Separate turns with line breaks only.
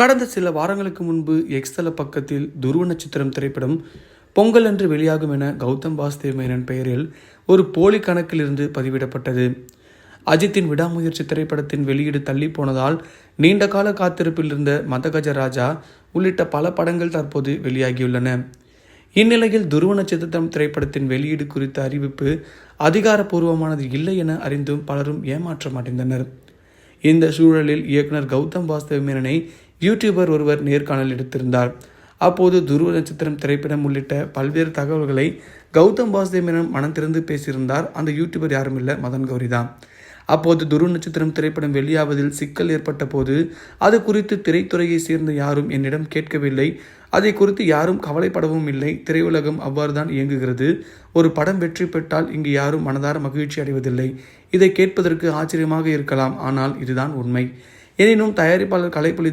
கடந்த சில வாரங்களுக்கு முன்பு எக்ஸ்தல பக்கத்தில் துருவ நட்சத்திரம் திரைப்படம் பொங்கல் அன்று வெளியாகும் என கௌதம் வாசுதேவ் மேனன் பெயரில் ஒரு போலி கணக்கிலிருந்து பதிவிடப்பட்டது. அஜித்தின் விடாமுயற்சி திரைப்படத்தின் வெளியீடு தள்ளி போனதால் நீண்ட கால காத்திருப்பில் இருந்த மதகஜ ராஜா உள்ளிட்ட பல படங்கள் தற்போது வெளியாகியுள்ளன. இந்நிலையில் துருவ நட்சத்திரம் திரைப்படத்தின் வெளியீடு குறித்த அறிவிப்பு அதிகாரப்பூர்வமானது இல்லை என அறிந்தும் பலரும் ஏமாற்றம் அடைந்தனர். இந்த சூழலில் இயக்குனர் கௌதம் வாசுதேவ் மேனனை யூடியூபர் ஒருவர் நேர்காணல் எடுத்திருந்தார். அப்போது துருவ நட்சத்திரம் திரைப்படம் உள்ளிட்ட பல்வேறு தகவல்களை கௌதம் வாசுதேவ் மனம் திறந்து பேசியிருந்தார். அந்த யூடியூபர் யாரும் இல்லை மதன் கௌரி தான். அப்போது துருவ நட்சத்திரம் திரைப்படம் வெளியாவதில் சிக்கல் ஏற்பட்ட போது அது குறித்து திரைத்துறையை சேர்ந்த யாரும் என்னிடம் கேட்கவில்லை. அதை குறித்து யாரும் கவலைப்படவும் இல்லை. திரையுலகம் அவ்வாறு தான் இயங்குகிறது. ஒரு படம் வெற்றி பெற்றால் இங்கு யாரும் மனதார மகிழ்ச்சி அடைவதில்லை. இதை கேட்பதற்கு ஆச்சரியமாக இருக்கலாம். ஆனால் இதுதான் உண்மை. எனினும் தயாரிப்பாளர் கலைப்புலி